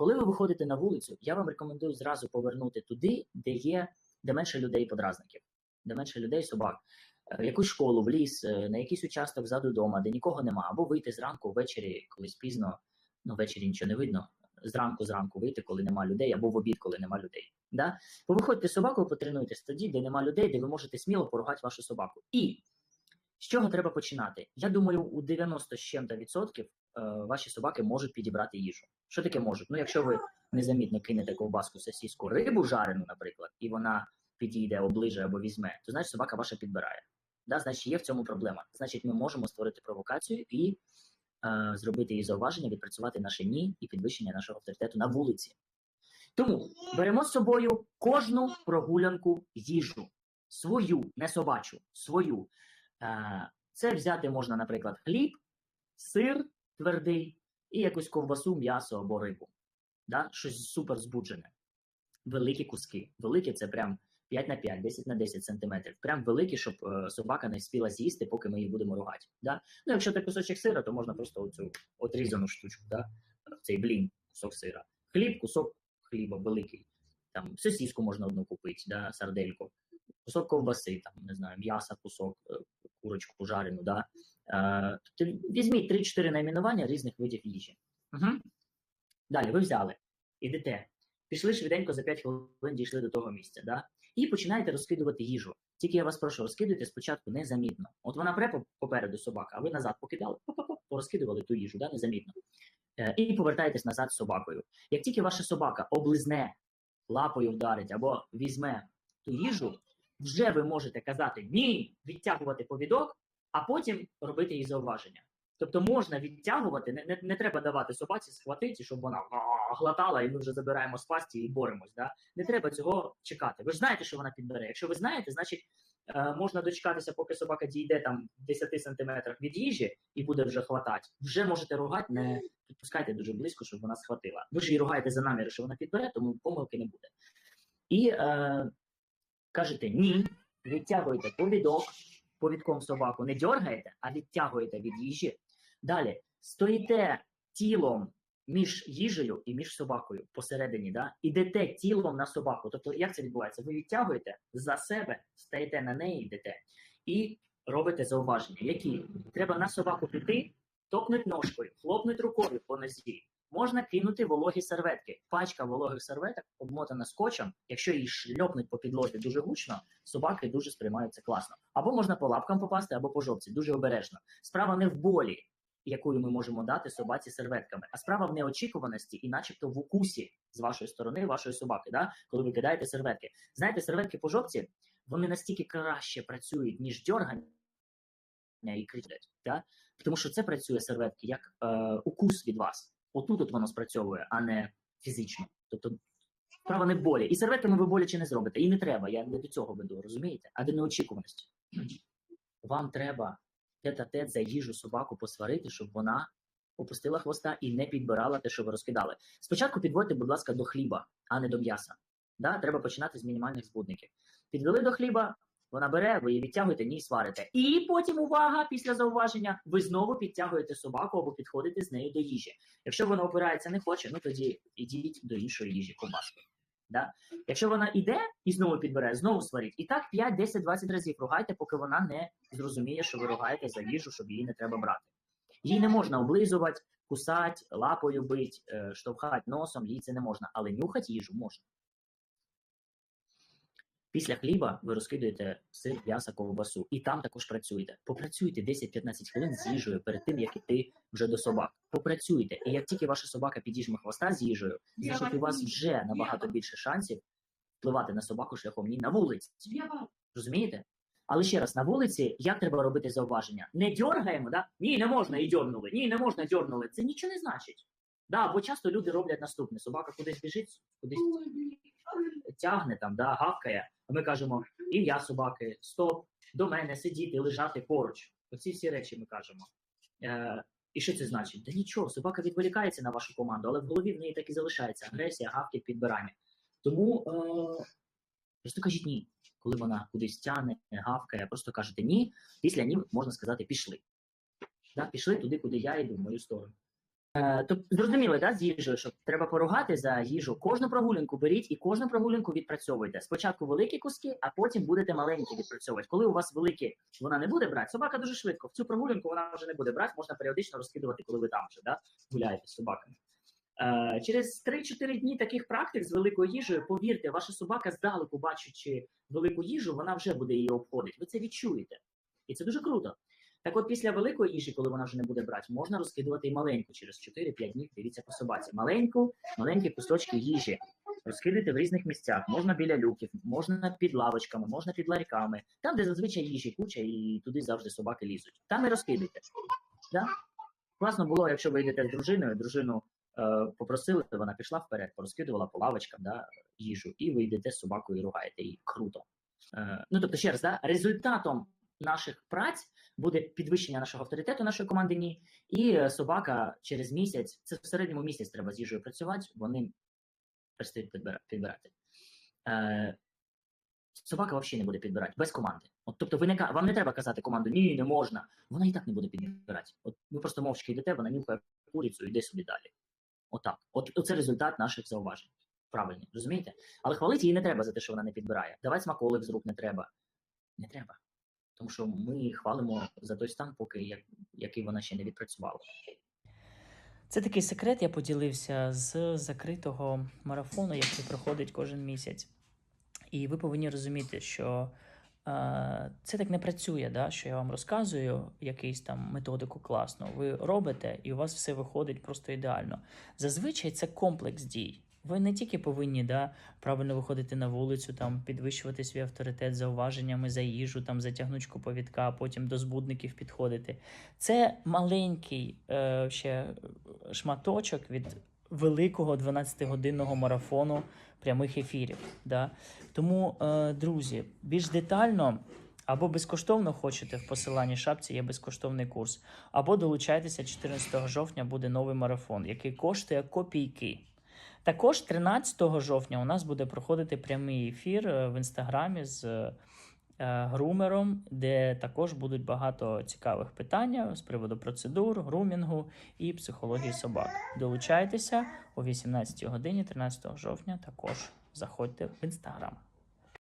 коли ви виходите на вулицю, я вам рекомендую зразу повернути туди, де є де менше людей подразників, де менше людей собак. Е, якусь школу, в ліс, е, на якийсь участок ззаду дома, де нікого нема, або вийти зранку, ввечері, колись пізно, ну ввечері нічого не видно. Зранку зранку вийти, коли нема людей, або в обід, коли нема людей. Да? Повиходьте з собакою, потренуйтесь тоді, де нема людей, де ви можете сміло поругати вашу собаку. І з чого треба починати? Я думаю, у 90 з чим-то відсотків ваші собаки можуть підібрати їжу. Що таке можуть? Ну, якщо ви незамітно кинете ковбаску, сосіску, рибу жарену, наприклад, і вона підійде, оближе або візьме, то значить собака ваша підбирає. Да? Значить, є в цьому проблема. Значить, ми можемо створити провокацію і е, зробити її зауваження, відпрацювати наше ні і підвищення нашого авторитету на вулиці. Тому беремо з собою кожну прогулянку їжу, свою, не собачу, свою. Е, Це взяти можна, наприклад, хліб, сир твердий і якусь ковбасу, м'ясо або рибу. Да? Щось супер збуджене. Великі куски. Великі це прям 5 на 5, 10 на 10 сантиметрів. Прям великі, щоб е, собака не спіла з'їсти, поки ми її будемо ругати. Да? Ну, якщо це кусочок сира, то можна просто оцю отрізану штучку, да? цей блін, кусок сира. Хліб, кусок хліба великий. Там сосіску можна одну купити, да? сардельку, кусок ковбаси, там, не знаю, м'яса, кусок, е, курочку жарену. Да? Е, тобто візьміть 3-4 найменування різних видів їжі. Угу. Далі ви взяли, ідете, пішли швиденько за 5 хвилин дійшли до того місця. Да? І починаєте розкидувати їжу. Тільки я вас прошу, розкидуйте спочатку незамітно. От вона пре попереду собака, а ви назад покидали, порозкидували ту їжу, да, незамітно. Е, і повертаєтесь назад з собакою. Як тільки ваша собака облизне, лапою вдарить або візьме ту їжу, вже ви можете казати ні, відтягувати повідок, а потім робити їй зауваження. Тобто можна відтягувати, не, не, не треба давати собаці схватити, щоб вона «А, глотала, і ми вже забираємо з пасті і боремось. Да? Не треба цього чекати. Ви ж знаєте, що вона підбере. Якщо ви знаєте, значить е, можна дочекатися, поки собака дійде там в 10 сантиметрах від їжі і буде вже хватати. Вже можете ругати, не підпускайте дуже близько, щоб вона схватила. Ви ж її ругаєте за наміри, що вона підбере, тому помилки не буде. І е, кажете ні, відтягуєте повідок, повідком собаку не дергаєте, а відтягуєте від їжі. Далі стоїте тілом між їжею і між собакою посередині, да? ідете тілом на собаку. Тобто, як це відбувається? Ви відтягуєте за себе, стаєте на неї, йдете і робите зауваження, які треба на собаку піти, топнуть ножкою, хлопнуть рукою по нозі. Можна кинути вологі серветки. Пачка вологих серветок обмотана скотчем. Якщо її шльопнуть по підлозі дуже гучно, собаки дуже сприймаються класно. Або можна по лапкам попасти, або по жопці, дуже обережно. Справа не в болі, якою ми можемо дати собаці серветками, а справа в неочікуваності і, начебто, в укусі з вашої сторони, вашої собаки, да? коли ви кидаєте серветки. Знаєте, серветки по жопці вони настільки краще працюють, ніж дьоргання і кричать. Да? Тому що це працює серветки як е, укус від вас. Отут от воно спрацьовує, а не фізично. Тобто справа не в болі. І серветками ви боляче не зробите. І не треба. Я не до цього веду, розумієте? А до неочікуваності. Вам треба тет-а-тет за їжу собаку посварити, щоб вона опустила хвоста і не підбирала те, що ви розкидали. Спочатку підводьте, будь ласка, до хліба, а не до м'яса. Да? Треба починати з мінімальних збудників. Підвели до хліба, вона бере, ви її відтягуєте, ні, сварите. І потім увага, після зауваження, ви знову підтягуєте собаку або підходите з нею до їжі. Якщо вона опирається, не хоче, ну тоді ідіть до іншої їжі, ковбаски. Да? Якщо вона іде і знову підбере, знову сваріть. І так 5, 10, 20 разів ругайте, поки вона не зрозуміє, що ви ругаєте за їжу, щоб її не треба брати. Їй не можна облизувати, кусати, лапою бить, е, штовхати носом, їй це не можна, але нюхати їжу можна. Після хліба ви розкидуєте сир, м'ясо, ковбасу, і там також працюєте. Попрацюйте 10-15 хвилин з їжею перед тим, як іти вже до собак. Попрацюйте. І як тільки ваша собака підіжме хвоста з їжею, значить у вас вже набагато більше шансів впливати на собаку шляхом ні на вулиці. Розумієте? Але ще раз, на вулиці як треба робити зауваження? Не дьоргаємо, да? Ні, не можна і дьорнули. Ні, не можна дьорнули. Це нічого не значить. Да, бо часто люди роблять наступне: собака кудись біжить, кудись тягне там, да, гавкає. А ми кажемо: ім'я собаки, стоп, до мене сидіти, лежати поруч. Оці всі речі ми кажемо. Е, і що це значить? Та нічого, собака відволікається на вашу команду, але в голові в неї так і залишається агресія, гавкіт, підбирання. Тому е, просто кажіть ні, коли вона кудись тягне, гавкає, просто кажете ні. Після ні можна сказати пішли. Да, пішли туди, куди я йду, в мою сторону. Е, то зрозуміло, да, з їжею, що треба поругати за їжу. Кожну прогулянку беріть і кожну прогулянку відпрацьовуйте. Спочатку великі куски, а потім будете маленькі відпрацьовувати. Коли у вас великі, вона не буде брати, собака дуже швидко. В цю прогулянку вона вже не буде брати, можна періодично розкидувати, коли ви там вже да, гуляєте з собаками. Е, через 3-4 дні таких практик з великою їжею, повірте, ваша собака здалеку бачачи велику їжу, вона вже буде її обходити. Ви це відчуєте. І це дуже круто. Так от після великої їжі, коли вона вже не буде брати, можна розкидувати і маленьку через 4-5 днів. Дивіться по собаці. Маленьку, маленькі кусочки їжі. Розкидайте в різних місцях. Можна біля люків, можна під лавочками, можна під ларьками. Там, де зазвичай їжі куча, і туди завжди собаки лізуть. Там і розкидайте. Да? Класно було, якщо ви йдете з дружиною, дружину е, попросили, вона пішла вперед, порозкидувала по лавочкам да, їжу, і ви йдете з собакою і ругаєте її. Круто. Е, ну тобто, ще раз, да, результатом наших праць буде підвищення нашого авторитету нашої команди ні. І е, собака через місяць, це в середньому місяць треба з їжею працювати, вони перестають підбира- підбирати. Е, собака взагалі не буде підбирати без команди. От, тобто, ви не вам не треба казати команду ні, не можна. Вона і так не буде підбирати. От ви просто мовчки йдете, вона нюхає курицю, йде собі далі. Отак. От це результат наших зауважень. Правильно, розумієте? Але хвалити її не треба за те, що вона не підбирає. Давати смаколик з рук не треба. Не треба. Тому що ми хвалимо за той стан, поки як, який вона ще не відпрацювала. Це такий секрет, я поділився з закритого марафону, який проходить кожен місяць. І ви повинні розуміти, що е, це так не працює, да? що я вам розказую якийсь там методику класну. Ви робите, і у вас все виходить просто ідеально. Зазвичай це комплекс дій. Ви не тільки повинні да, правильно виходити на вулицю, там підвищувати свій авторитет зауваженнями за їжу, там за тягнучку повідка, а потім до збудників підходити. Це маленький е, ще шматочок від великого 12-годинного марафону прямих ефірів. Да? Тому, е, друзі, більш детально. Або безкоштовно хочете в посиланні шапці є безкоштовний курс, або долучайтеся 14 жовтня буде новий марафон, який коштує копійки. Також 13 жовтня у нас буде проходити прямий ефір е, в інстаграмі з е, грумером, де також будуть багато цікавих питань з приводу процедур, грумінгу і психології собак. Долучайтеся о 18 годині 13 жовтня. Також заходьте в інстаграм.